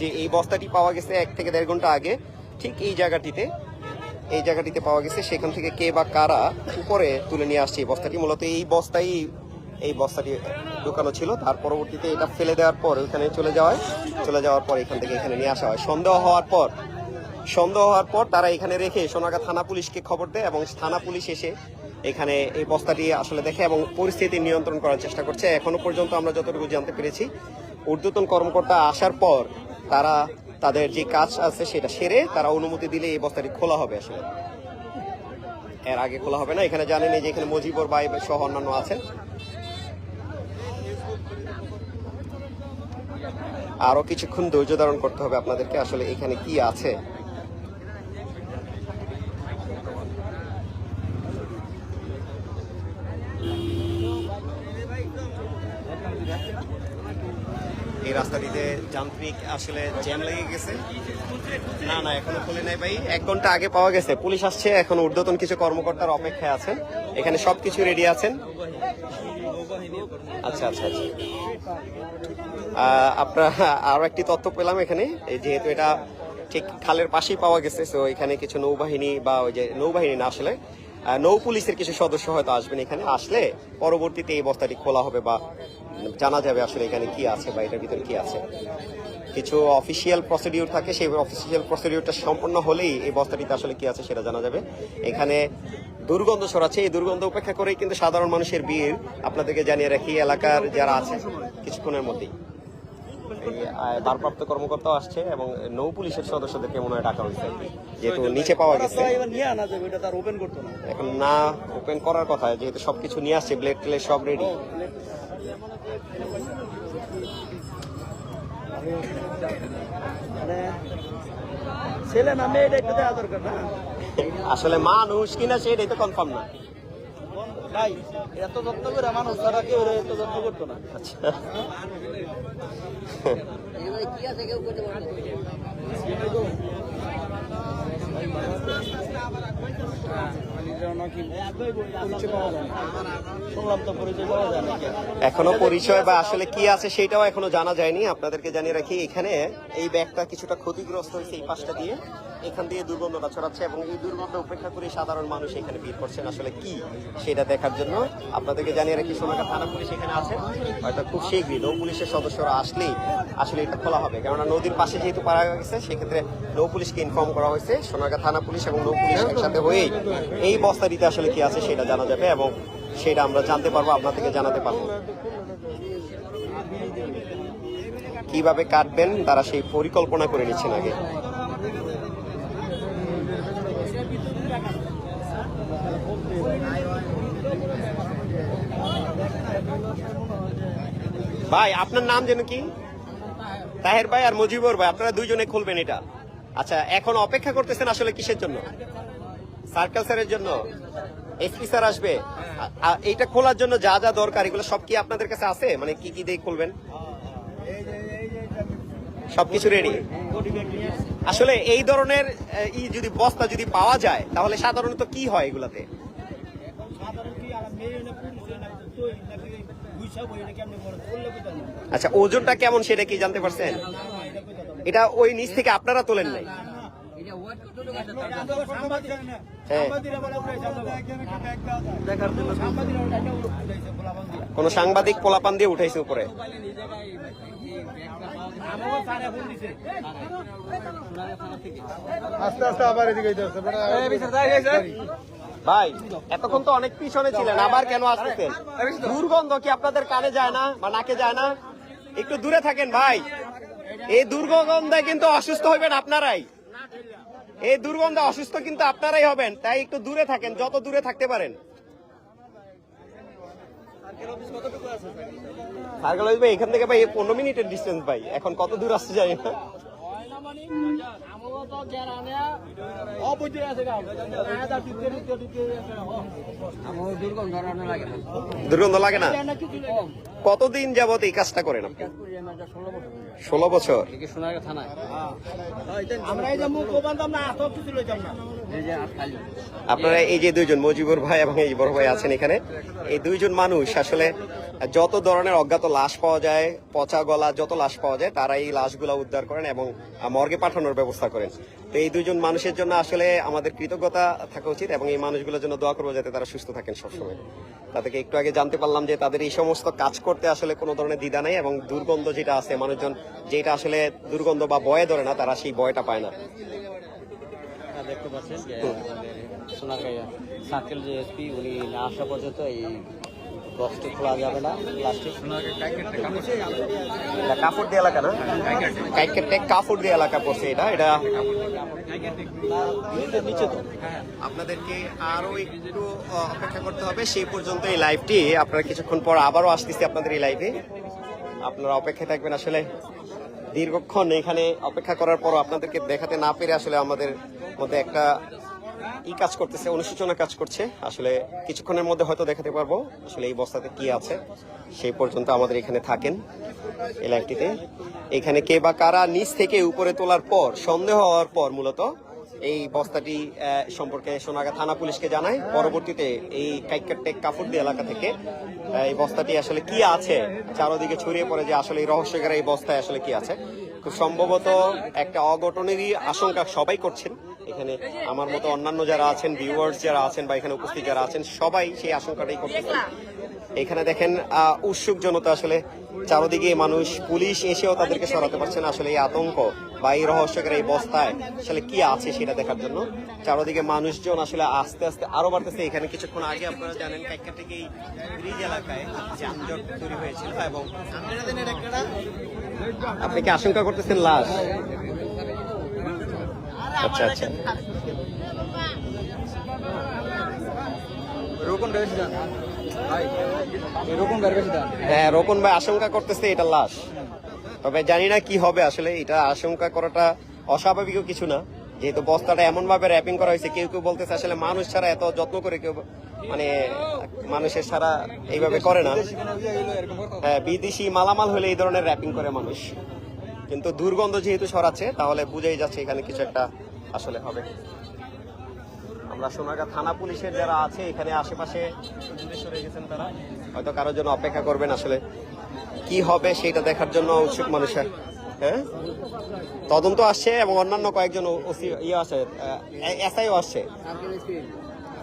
যে এই বস্তাটি পাওয়া গেছে এক থেকে দেড় ঘণ্টা আগে। ঠিক এই জায়গাটিতে এই জায়গাটিতে পাওয়া গেছে। সেখান থেকে কে বা কারা উপরে তুলে নিয়ে আসছে এই বস্তাটি। মূলত এই বস্তাই, এই বস্তাটি ঢুকানো ছিল। তার পরবর্তীতে এটা ফেলে দেওয়ার পর ওইখানে চলে যাওয়ায়, চলে যাওয়ার পর এখান থেকে এখানে নিয়ে আসা হয়। সন্দেহ হওয়ার পর, সন্দেহ হওয়ার পর তারা এখানে রেখে সোনাগা থানা পুলিশকে খবর দেয় এবং থানা পুলিশ এসে এখানে এই বস্তাটি আসলে দেখে এবং পরিস্থিতি নিয়ন্ত্রণ করার চেষ্টা করছে। এখনও পর্যন্ত আমরা যতটুকু জানতে পেরেছি, ঊর্ধ্বতন কর্মকর্তা আসার পর তারা তাদের যে কাজ আছে সেটা সেরে তারা অনুমতি দিলে এই বস্তাটি খোলা হবে আসলে। এর আগে খোলা হবে না, এখানে জানেন যে এখানে মজিবর বাই সহ অন্যান্য আছেন। আরও কিছুক্ষণ ধৈর্য ধারণ করতে হবে আপনাদেরকে, আসলে এখানে কি আছে এই রাস্তাটিতে এক ঘণ্টা আগে পাওয়া গেছে। পুলিশ আসছে, এখন ঊর্ধ্বতন কিছু কর্মকর্তার অপেক্ষায় আছেন। এখানে সবকিছু রেডি আছেন। আচ্ছা আচ্ছা আচ্ছা। আপনার আরও একটি তথ্য পেলাম এখানে। যেহেতু এটা ঠিক খালের পাশেই পাওয়া গেছে, তো এখানে কিছু নৌবাহিনী বা ওই যে নৌবাহিনী না আসলে নৌ পুলিশের কিছু সদস্য হয়তো আসবেন এখানে। আসলে পরবর্তীতে এই বস্তাটি খোলা হবে বা জানা যাবে আসলে এখানে কি আছে বা এটার ভিতরে কি আছে। কিছু অফিসিয়াল প্রসিডিউর থাকে, সেই অফিসিয়াল প্রসিডিউরটা সম্পন্ন হলেই এই বস্তাটিতে আসলে কি আছে সেটা জানা যাবে। এখানে দুর্গন্ধ ছড়াচ্ছে। এই দুর্গন্ধ উপেক্ষা করেই কিন্তু সাধারণ মানুষের ভিড়। আপনাদেরকে জানিয়ে রাখি, এলাকার যারা আছে, কিছুক্ষণের মধ্যেই। ভারপ্রাপ্ত কর্মকর্তাও আসছে এবং নৌ পুলিশের সদস্যদেরকে মনে হয় ডাকা হয়েছে। যেহেতু নিচে পাওয়া গেছে। এখন না ওপেন করার কথা, যেহেতু সবকিছু নিয়ে আসছে ব্লেড টেলে সব রেডি মানে ছেলে না মেয়ে এটা একটু দেওয়া দরকার না আসলে মানুষ কিনা সেটাই তো কনফার্ম না। ভাই এত যত্ন করে মানুষ তারা কেউ এত যত্ন করতো না। আচ্ছা। এখনও পরিচয় বা আসলে কি আছে সেটাও এখনও জানা যায়নি। আপনাদেরকে জানিয়ে রাখি, এখানে এই ব্যাগটা কিছুটা ক্ষতিগ্রস্ত হয়েছে এই পাশটা দিয়ে। এখান দিয়ে দুর্গন্ধটা ছড়াচ্ছে এবং এই দুর্গন্ধ উপেক্ষা করে সাধারণ মানুষ এখানে ভিড় করছেন আসলে কি সেটা দেখার জন্য। আপনাদেরকে জানিয়ে রাখি সোনাগা থানা পুলিশ এখানে আছে। হয়তো খুব শীঘ্রই নৌ পুলিশের সদস্যরা আসলেই আসলে এটা খোলা হবে। কেননা নদীর পাশে যেহেতু পারা গেছে, সেক্ষেত্রে নৌ পুলিশকে ইনফর্ম করা হয়েছে। সোনাগা থানা পুলিশ এবং নৌ পুলিশ একসাথে হয়েই এই বস্তাটিতে আসলে কি আছে সেটা জানা যাবে এবং সেটা আমরা জানতে পারব আপনাদেরকে জানাতে পারব। কীভাবে কাটবেন তারা সেই পরিকল্পনা করে নিচ্ছেন আগে। ভাই, আপনার নাম যেন কি? তাহের ভাই আর মুজিবুর ভাই, আপনারা দুইজনে খুলবেন এটা। আচ্ছা এখন অপেক্ষা করতেছেন আসলে কিসের জন্য? সার্কেল স্যারের জন্য এসপি স্যার আসবে। এইটা খোলার জন্য যা যা দরকার, এগুলো সব কি আপনাদের কাছে আছে? মানে কি কি দিয়ে খুলবেন? সবকিছু রেডি আসলে এই ধরনের ই যদি, বস্তা যদি পাওয়া যায়, তাহলে সাধারণত কি হয় এগুলাতে? আচ্ছা ওজনটা কেমন সেটা কি জানতে পারছেন? এটা ওই নিচ থেকে আপনারা তোলেন নাই? কোন সাংবাদিক পোলাপান দিয়ে উঠাইছে উপরে আস্তে আস্তে আবার এদিকে ভাই এতক্ষণ তো অনেক পিছনে ছিলেন আবার কেন আসতেছেন দুর্গন্ধ কি আপনাদের কানে যায় না বা নাকে যায় না একটু দূরে থাকেন ভাই এই দুর্গন্ধে কিন্তু অসুস্থ হইবেন আপনারাই এই দুর্গন্ধ অসুস্থ কিন্তু আপনারাই হবেন তাই একটু দূরে থাকেন যত দূরে থাকতে পারেন। সার্কেল ভাই এখান থেকে ভাই পনেরো মিনিটের ডিস্টেন্স ভাই এখন কত দূর আসতে জানি না। দুর্গন্ধ লাগে না? কতদিন যাবত এই কাজটা করেন আপনি? ষোলো বছর। আপনারা এই যে দুইজন মজিবুর ভাই এবং এই বড় ভাই আছেন এখানে, এই দুইজন মানুষ আসলে যত ধরনের অজ্ঞাত লাশ পাওয়া যায়, পচা গলা যত লাশ পাওয়া যায় তারা এই লাশগুলো উদ্ধার করেন এবং মর্গে পাঠানোর ব্যবস্থা করেন। তো এই দুইজন মানুষের জন্য আসলে আমাদের কৃতজ্ঞতা থাকা উচিত এবং এই মানুষগুলোর জন্য দোয়া করব যাতে তারা সুস্থ থাকেন সবসময়। তাদেরকে একটু আগে জানতে পারলাম যে তাদের এই সমস্ত কাজ করতে আসলে কোনো ধরনের দ্বিধা নেই এবং দুর্গন্ধ যেটা আছে, মানুষজন যেটা আসলে দুর্গন্ধ বা বয়ে ধরে না, তারা সেই বয়টা পায় না। দেখতে পাচ্ছেন যে সোনারগাঁয়া এসপি, উনি না আসা পর্যন্ত এই বক্সটি খোলা যাবে না প্লাস্টিক। কাপড় দিয়ে এলাকা না? কাইকের টেক কাপড় দিয়ে এলাকা পড়ছে এটা এটা আপনাদেরকে আরও একটু অপেক্ষা করতে হবে। সেই পর্যন্ত এই লাইভটি। আপনারা কিছুক্ষণ পর আবারও আসতেছি আপনাদের এই লাইভে। আপনারা অপেক্ষায় থাকবেন আসলে। দীর্ঘক্ষণ এখানে অপেক্ষা করার পর আপনাদেরকে দেখাতে না পেরে আসলে আমাদের মধ্যে একটা ই কাজ করতেছে, অনুশোচনা কাজ করছে। আসলে কিছুক্ষণের মধ্যে হয়তো দেখাতে পারব আসলে এই বস্তাতে কি আছে। সেই পর্যন্ত আমাদের এখানে থাকেন এই লাইভটিতে এখানে কে বা কারা নিচ থেকে উপরে তোলার পর, সন্দেহ হওয়ার পর মূলত এই বস্তাটি সম্পর্কে সোনাগা থানা পুলিশকে জানায়। পরবর্তীতে এই কাইকারটেক কাফুরদি এলাকা থেকে এই বস্তাটি আসলে কি আছে, চারোদিকে ছড়িয়ে পড়ে যে আসলে এই রহস্যকার এই বস্তায় আসলে কি আছে। খুব সম্ভবত একটা অঘটনেরই আশঙ্কা সবাই করছেন। এখানে আমার মতো অন্যান্য যারা আছেন ভিউয়ার্স যারা আছেন বা এখানে উপস্থিত যারা আছেন, সবাই সেই আশঙ্কাটাই করতেছেন এখানে দেখেন উৎসুক জনতা আসলে চারদিকে মানুষ, পুলিশ এসেও তাদেরকে সরাতে পারছে না আসলে এই আতঙ্ক বা এই রহস্যকের এই বস্তায়। আসলে কি আছে সেটা দেখার জন্য? চারদিকে মানুষজন আসলে আস্তে আস্তে আরও বাড়তেছে। এখানে কিছুক্ষণ আগে আপনারা জানেন কাইকা থেকে ব্রিজ এলাকায় যানজট তৈরি হয়েছিল এবং আপনি কি আশঙ্কা করতেছেন লাশ? আচ্ছা আচ্ছা। হ্যাঁ রোকন ভাই আশঙ্কা করতেছে এটা লাশ। তবে জানি না কি হবে আসলে এটা আশঙ্কা করাটা অস্বাভাবিকও কিছু না। যেহেতু বস্তাটা এমন ভাবে র্যাপিং করা হয়েছে কেউ কেউ বলতেছে আসলে মানুষ ছাড়া এত যত্ন করে কেউ মানে মানুষের ছাড়া এইভাবে করে না। হ্যাঁ বিদেশি মালামাল হলে এই ধরনের র্যাপিং করে মানুষ। কিন্তু দুর্গন্ধ যেহেতু সরাচ্ছে তাহলে বুঝেই যাচ্ছে এখানে কিছু একটা আসলে হবে। আমরা সোনাগা থানা পুলিশের যারা আছে এখানে আশেপাশে দূরে সরে গেছেন তারা। হয়তো কারোর জন্য অপেক্ষা করবেন আসলে। কি হবে সেটা দেখার জন্য উৎসুক মানুষের হ্যাঁ? তদন্ত আসছে এবং অন্যান্য কয়েকজন ওসি ইয়ে আসে এসআইও আসছে।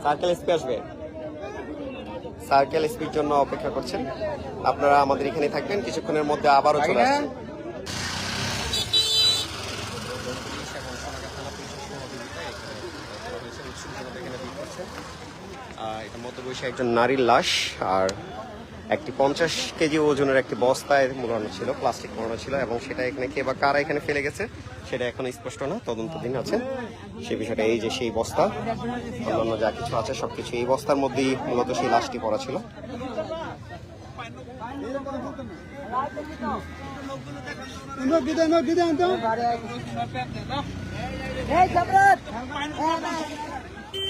সার্কেল এসপি আসবে। সার্কেল এসপির জন্য অপেক্ষা করছেন। আপনারা আমাদের এখানে থাকবেন কিছুক্ষণের মধ্যে আবারও চলে আসছেন আহ, এটা মধ্যবয়সী একজন নারীর লাশ আর একটি পঞ্চাশ কেজি ওজনের একটি বস্তায় মোড়ানো ছিল প্লাস্টিক মোড়ানো ছিল এবং সেটা এখানে কে বা কারা এখানে ফেলে গেছে সেটা এখন স্পষ্ট না তদন্তদিন আছে সেই বিষয়টা এই যে সেই বস্তা অন্যান্য যা কিছু আছে সবকিছু এই বস্তার মধ্যেই মূলত সেই লাশটি পড়া ছিল Hey, Sabrat! Voyag! Hey,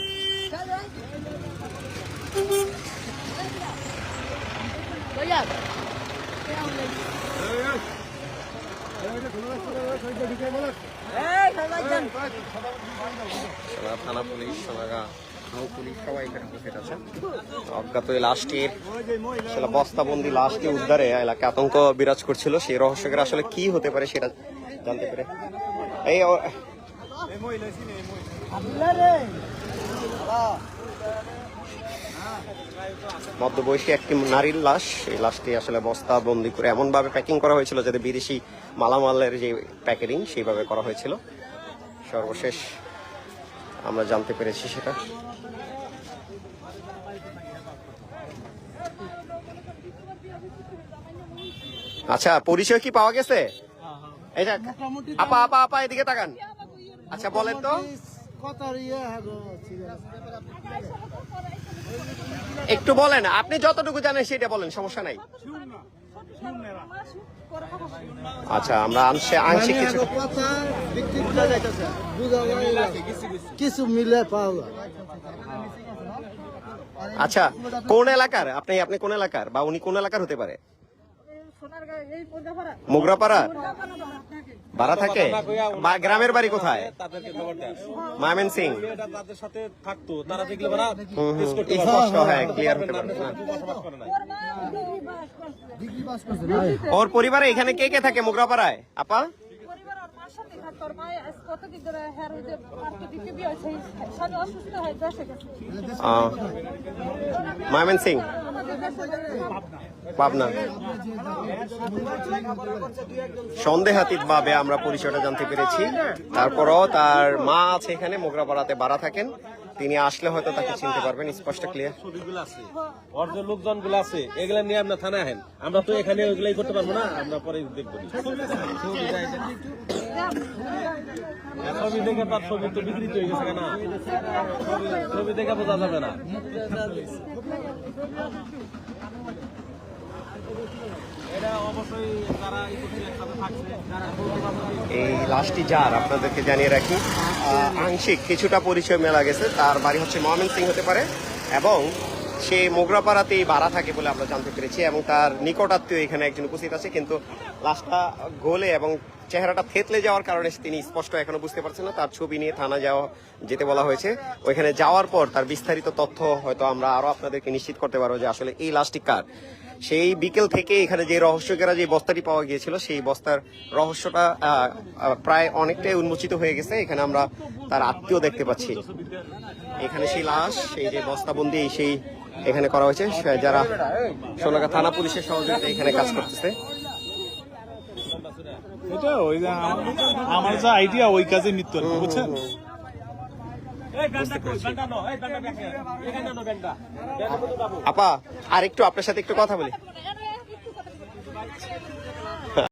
সবাই যান সোনাগা থানা পুলিশ সোনাগা পুলিশ সবাই এখানে উপস্থিত আছেন অজ্ঞাত এই লাশটির আসলে বস্তাবন্দি লাশটি উদ্ধারে এলাকায় আতঙ্ক বিরাজ করছিল। সেই রহস্যকের আসলে কি হতে পারে সেটা জানতে পেরে। এই ও- মধ্যবয়সী একটি নারীর লাশ। এই লাশটি আসলে বস্তা বন্দি করে এমন ভাবে প্যাকিং করা হয়েছিল যাতে বিদেশি মালামালের যে প্যাকেটিং সেইভাবে করা হয়েছিল। সর্বশেষ আমরা জানতে পেরেছি সেটা। আচ্ছা পরিচয় কি পাওয়া গেছে? এই যাক আপা আপা আপা এদিকে তাকান। আচ্ছা বলেন তো। একটু বলেন আপনি যতটুকু জানেন সেটা বলেন সমস্যা নাই। আচ্ছা আমরা আংশে আংশিক কিছু কিছু মিলে পাওয়া আচ্ছা কোন এলাকার? আপনি আপনি কোন এলাকার? বা উনি কোন এলাকার হতে পারে? মোগরাপাড়া ভাড়া থাকে? মা গ্রামের বাড়ি কোথায়? মায়ামেন সিং। এটা তাদের সাথে থাকতো তারা দেখলে হ্যাঁ ক্লিয়ার হতে পারে। হ্যাঁ। ওর পরিবারে এখানে কে কে থাকে মোগরাপাড়ায়? আপা? সাথে থাকতো আর আজ কতদিন ধরে হ্যার ওই যে পার্কে বিয়ে হয়েছে স্বামী অসুস্থ হয়ে দেশে গেছে। আহ, মায়ামেন সিং পাবনা। সন্দেহাতীত ভাবে আমরা পরিচয়টা জানতে পেরেছি। তারপরও তার মা আছে এখানে মোগরাপাড়াতে বাড়া থাকেন। তিনি আসলে হয়তো তাকে চিনতে পারবেন স্পষ্ট ক্লিয়ার ছবিগুলো আছে। ওর যে লোকজনগুলো আছে এগুলা নিয়ে আমরা থানায় আহেন। আমরা তো এখানে ওইগুলাই করতে পারব না আমরা পরে দেখব। ছবি দেখে তার ছবি তো বিকৃত হয়ে গেছে না ছবি- দেখে বোঝা যাবে না। এই লাশটি যার, আপনাদেরকে জানিয়ে রাখি। আংশিক কিছুটা পরিচয় মেলা গেছে। তার বাড়ি হচ্ছে মহামেন সিং হতে পারে। এবং সে মোগরাপাড়াতেই বাড়া থাকে বলে আমরা জানতে পেরেছি এবং তার নিকটাত্মীয় এখানে একজন উপস্থিত আছে, কিন্তু লাশটা গোলে এবং চেহারাটা থেতলে যাওয়ার কারণে তিনি স্পষ্ট এখনও বুঝতে পারছেন না। তার ছবি নিয়ে থানা যাওয়া, যেতে বলা হয়েছে। ওইখানে যাওয়ার পর তার বিস্তারিত তথ্য হয়তো আমরা আরও আপনাদেরকে নিশ্চিত করতে পারব যে আসলে এই লাশটি কার। সেই বিকেল থেকে এখানে যে রহস্যকেরা যে বস্তাটি পাওয়া গিয়েছিল সেই বস্তার রহস্যটা প্রায় অনেকটাই উন্মোচিত হয়ে গেছে। এখানে আমরা তার আত্মীয় দেখতে পাচ্ছি। এখানে সেই লাশ সেই যে বস্তাবন্দি সেই এখানে করা হয়েছে। যারা সোনাগা থানা পুলিশের সহযোগিতা এখানে কাজ করতেছে। এটা ওই আমার- যা আইডিয়া ওই কাজে নিত্য আর বুঝছেন আপা আর একটু আপনার সাথে একটু কথা বলি।